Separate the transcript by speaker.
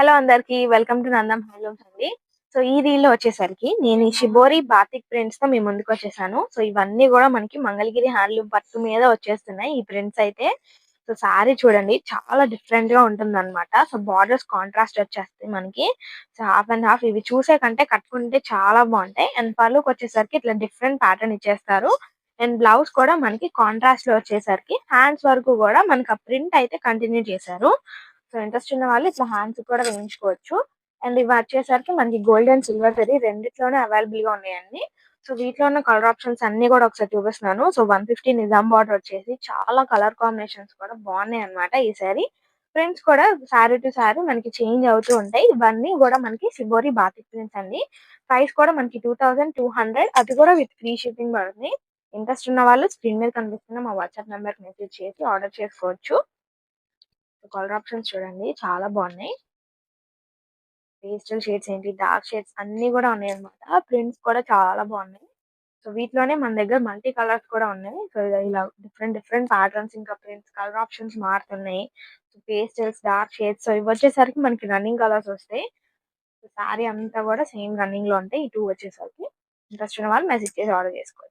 Speaker 1: Hello అందరికి welcome to Nandam handlooms అండి. So ఈ రీల్లో వచ్చేసరికి నేను ఈ షిబోరి బాతిక్ ప్రింట్స్తో మీ ముందుకు వచ్చేసాను. సో ఇవన్నీ కూడా మనకి మంగళగిరి హ్యాండ్లూమ్ పట్టు మీద వచ్చేస్తున్నాయి. ఈ ప్రింట్స్ అయితే సో సారీ చూడండి చాలా డిఫరెంట్గా ఉంటుంది అనమాట సో బార్డర్స్ కాంట్రాస్ట్ వచ్చేస్తాయి మనకి. సో హాఫ్ అండ్ హాఫ్ ఇవి చూసే కంటే కట్టుకుంటే చాలా బాగుంటాయి. అండ్ పళ్ళుకి వచ్చేసరికి ఇట్లా డిఫరెంట్ ప్యాటర్న్ ఇచ్చేస్తారు. అండ్ బ్లౌజ్ కూడా మనకి కాంట్రాస్ట్లో వచ్చేసరికి హ్యాండ్స్ వరకు కూడా మనకి ఆ ప్రింట్ అయితే కంటిన్యూ చేశారు. సో ఇంట్రెస్ట్ ఉన్న వాళ్ళు ఇట్లా హ్యాండ్స్ కూడా వేయించుకోవచ్చు. అండ్ ఇవి వచ్చేసరికి మనకి గోల్డ్ అండ్ సిల్వర్ జరీ రెండిట్లోనే అవైలబుల్గా ఉన్నాయండి. సో వీటిలో ఉన్న కలర్ ఆప్షన్స్ అన్ని కూడా ఒకసారి చూపిస్తున్నాను. So one fifty Nizam border వచ్చేసి చాలా కలర్ కాంబినేషన్స్ కూడా బాగున్నాయి అనమాట ఈ సారీ ప్రింట్స్ కూడా సారీ టు సారీ మనకి చేంజ్ అవుతూ ఉంటాయి. ఇవన్నీ కూడా మనకి సిబోరి బాతిక్ ప్రింట్స్ అండి. ప్రైస్ కూడా మనకి టూ థౌసండ్ టూ హండ్రెడ్ అది కూడా విత్ ఫ్రీ షిప్పింగ్ పడుతుంది. ఇంట్రెస్ట్ ఉన్న వాళ్ళు స్క్రీన్ మీద కనిపిస్తున్న మా వాట్సాప్ నెంబర్ మెసేజ్ చేసి ఆర్డర్ చేసుకోవచ్చు. కలర్ ఆప్షన్స్ చూడండి. చాలా బాగున్నాయి. పేస్టల్ షేడ్స్ ఏంటి? డార్క్ షేడ్స్ అన్ని కూడా ఉన్నాయి అనమాట ప్రింట్స్ కూడా చాలా బాగున్నాయి. సో వీటిలోనే మన దగ్గర మల్టీ కలర్స్ కూడా ఉన్నాయి. సో ఇలా డిఫరెంట్ డిఫరెంట్ ప్యాటర్న్స్ ఇంకా ప్రింట్స్ కలర్ ఆప్షన్స్ మారుతున్నాయి. So pastels dark shades so ఇవి వచ్చేసరికి మనకి రన్నింగ్ కలర్స్ వస్తాయి. సారీ అంతా కూడా సేమ్ రన్నింగ్లో ఉంటాయి. ఈ టూ వచ్చేసరికి ఇంట్రెస్ట్ ఉన్న వాళ్ళు మెసేజ్ చేసి ఆర్డర్ చేసుకోవచ్చు.